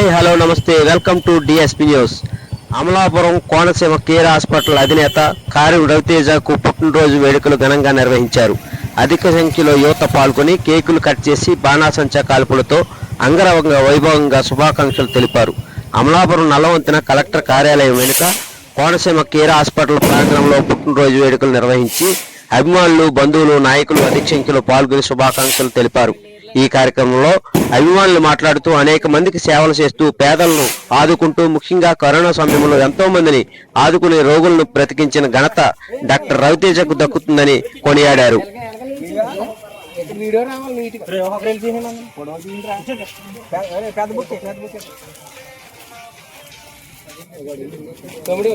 Hi hello నమస్తే. Welcome to DSP news. Amalapuram Konaseema care hospital అధినేత కారు రవితేజకు పుట్టినరోజు వేడుకలు ఘనంగా నిర్వహించారు. అధిక సంఖ్యలో యువత పాల్గొని కేకులు కట్ చేసి బాణాసంచా కాల్పులతో అంగరంగ వైభవంగా శుభాకాంక్షలు తెలిపారు. అమలాపురం నల్లవంతిన కలెక్టర్ కార్యాలయం వెనుక కోనసీమ కేర్ హాస్పిటల్ ప్రాంగణంలో పుట్టినరోజు వేడుకలు నిర్వహించి అభిమానులు బంధువులు నాయకులు అధిక సంఖ్యలో పాల్గొని శుభాకాంక్షలు తెలిపారు. ఈ కార్యక్రమంలో అభిమానులు మాట్లాడుతూ అనేక మందికి సేవలు చేస్తూ పేదలను ఆదుకుంటూ ముఖ్యంగా కరోనా సమయంలో ఎంతో మందిని ఆదుకునే రోగులను బ్రతికించిన ఘనత డాక్టర్ రవితేజకు దక్కుతుందని కొనియాడారు. తమ్ముడు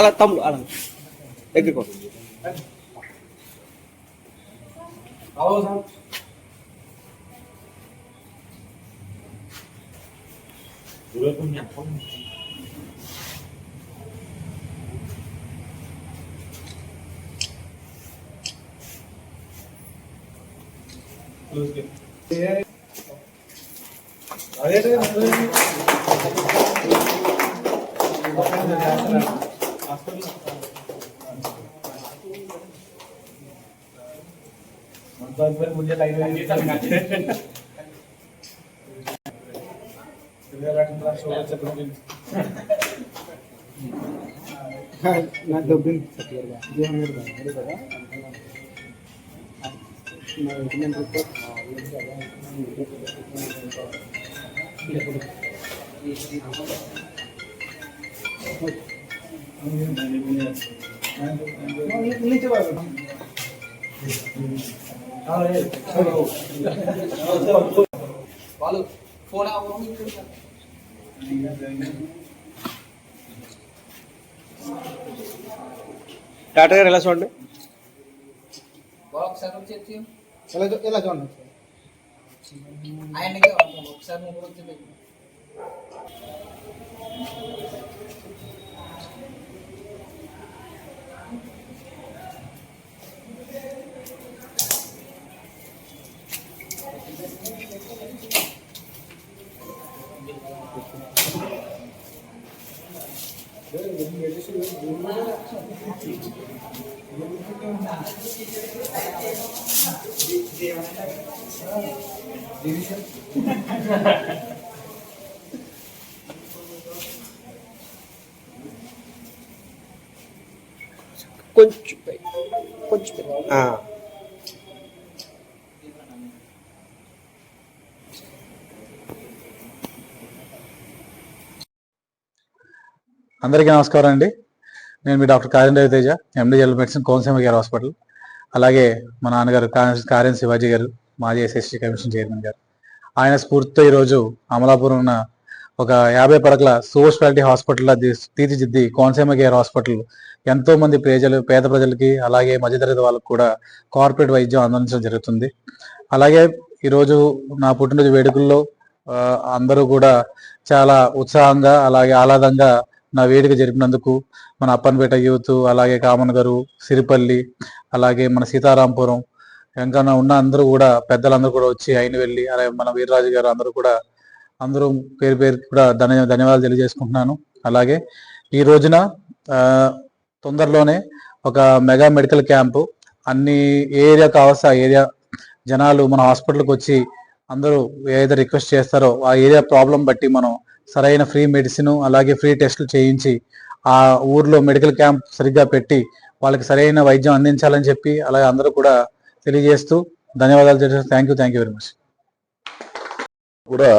అలా తమ్ముడు అలా ఎగ్గుకో నా డబ్బులు క్లియర్గా జీవన్ గారు అదే కదా నా ఇంటిమెంట్ రిపోర్ట్ వాళ్ళు ఫోన్ టాటా గారు ఎలా చూడండి? ఎలా చూడండి? ఆయనకే ఒకసారి కొంచెం పై. కొంచెం అందరికీ నమస్కారం అండి. నేను మీ doctor Karyam Raviteja M D general medicine Konaseema గారి హాస్పిటల్. అలాగే మా నాన్నగారు కా- కార్యం శివాజీ గారు మాజీ ఎస్ఎస్టీ కమిషన్ చైర్మన్ గారు. ఆయన స్ఫూర్తితో ఈరోజు అమలాపురం ఉన్న ఒక యాభై పడకల సూపర్ స్పెషాలిటీ హాస్పిటల్ తీర్చిదిద్ది కోనసీమ కేర్ హాస్పిటల్ ఎంతో మంది ప్రజలు పేద ప్రజలకి అలాగే మధ్యతరగతి వాళ్ళకి కూడా కార్పొరేట్ వైద్యం అందించడం జరుగుతుంది. అలాగే ఈరోజు నా పుట్టినరోజు వేడుకల్లో అందరూ కూడా చాలా ఉత్సాహంగా అలాగే ఆహ్లాదంగా నా వేదిక జరిపినందుకు మన అప్పన్పేట యూత్ అలాగే కామన్ గారు సిరిపల్లి అలాగే మన సీతారాంపురం ఇంకా ఉన్న అందరూ కూడా పెద్దలందరూ కూడా వచ్చి అయిన వెళ్ళి అలాగే మన వీర్రాజు గారు అందరూ కూడా అందరూ పేరు పేరు కూడా ధన్య ధన్యవాదాలు తెలియజేసుకుంటున్నాను. అలాగే ఈ రోజున తొందరలోనే ఒక మెగా మెడికల్ క్యాంపు అన్ని ఏ ఏరియా కావస్తే ఆ ఏరియా జనాలు మన హాస్పిటల్కి వచ్చి అందరూ ఏదైతే రిక్వెస్ట్ చేస్తారో ఆ ఏరియా ప్రాబ్లం బట్టి మనం సరైన ఫ్రీ మెడిసిన్ అలాగే ఫ్రీ టెస్టులు చేయించి ఆ ఊర్లో మెడికల్ క్యాంప్ సరిగ్గా పెట్టి వాళ్ళకి సరైన వైద్యం అందించాలని చెప్పి అలాగే అందరూ కూడా తెలియజేస్తూ ధన్యవాదాలు తెలియజేస్తూ thank you thank you very much. కూడా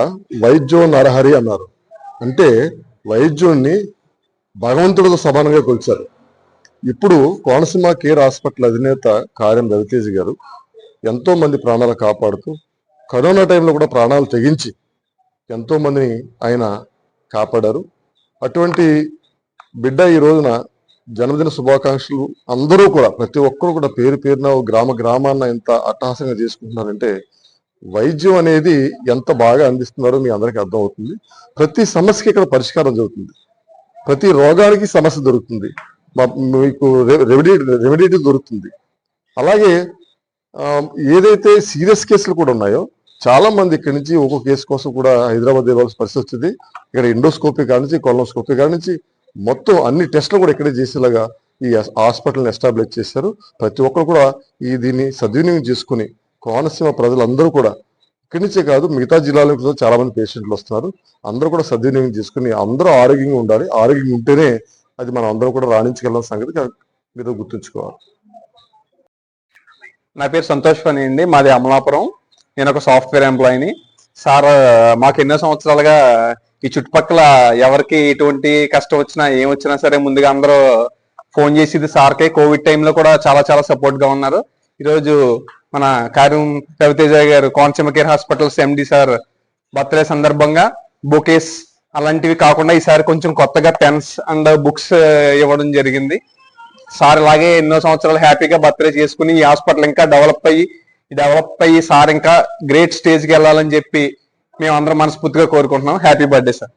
వైద్యం నరహరి అన్నారు. అంటే వైద్యుణ్ణి భగవంతుడితో సమానంగా కొలిచారు. ఇప్పుడు కోనసీమ కేర్ హాస్పిటల్ అధినేత కార్యం రవితేజ్ గారు ఎంతో మంది ప్రాణాలు కాపాడుతూ కరోనా టైంలో కూడా ప్రాణాలు తెగించి ఎంతో మందిని ఆయన కాపాడారు. అటువంటి బిడ్డ ఈ రోజున జన్మదిన శుభాకాంక్షలు అందరూ కూడా ప్రతి ఒక్కరు కూడా పేరు పేరున గ్రామ గ్రామాన్న ఎంత అట్టహాసంగా చేసుకుంటున్నారంటే వైద్యం అనేది ఎంత బాగా అందిస్తున్నారో మీ అందరికీ అర్థమవుతుంది. ప్రతి సమస్యకి ఇక్కడ పరిష్కారం జరుగుతుంది. ప్రతి రోగానికి సమస్య దొరుకుతుంది. మీకు రెమెడీ రెమెడీ దొరుకుతుంది. అలాగే ఏదైతే సీరియస్ కేసులు కూడా ఉన్నాయో చాలా మంది ఇక్కడి నుంచి ఒక్కో కేసు కోసం కూడా హైదరాబాద్ ఇవ్వాల్సిన పరిస్థితి వచ్చింది ఇక్కడ ఎండోస్కోపీ కానించి కొలనోస్కోపీ కానించి మొత్తం అన్ని టెస్టులు కూడా ఇక్కడే చేసేలాగా ఈ హాస్పిటల్ని ఎస్టాబ్లిష్ చేశారు. ప్రతి ఒక్కరు కూడా ఈ దీన్ని సద్వినియోగం చేసుకుని కోనసీమ ప్రజలందరూ కూడా ఇక్కడి నుంచే కాదు మిగతా జిల్లాల నుంచి కూడా చాలా మంది పేషెంట్లు వస్తున్నారు. అందరూ కూడా సద్వినియోగం చేసుకుని అందరూ ఆరోగ్యంగా ఉండాలి. ఆరోగ్యంగా ఉంటేనే అది మనం అందరం కూడా రాణించగలం సంగతి మీరు గుర్తుంచుకోవాలి. నా పేరు సంతోష్ పని అండి మాది అమలాపురం. నేను ఒక సాఫ్ట్వేర్ ఎంప్లాయీని. సార్ మాకు ఎన్నో సంవత్సరాలుగా ఈ చుట్టుపక్కల ఎవరికి ఎటువంటి కష్టం వచ్చినా ఏం వచ్చినా సరే ముందుగా అందరూ ఫోన్ చేసేది సార్కే. కోవిడ్ టైంలో కూడా చాలా చాలా సపోర్ట్గా ఉన్నారు. ఈరోజు మన కార్యం రవితేజ గారు Konaseema care hospitals M D sir birthday సందర్భంగా బొకేస్ అలాంటివి కాకుండా ఈసారి కొంచెం కొత్తగా పెన్స్ అండ్ బుక్స్ ఇవ్వడం జరిగింది. సార్ ఇలాగే ఎన్నో సంవత్సరాలు హ్యాపీగా బర్త్డే చేసుకుని ఈ హాస్పిటల్ ఇంకా డెవలప్ అయ్యి డెవలప్ అయ్యి సార్ ఇంకా గ్రేట్ స్టేజ్కి వెళ్ళాలని చెప్పి మేము అందరం మనస్ఫూర్తిగా కోరుకుంటున్నాం. Happy birthday sir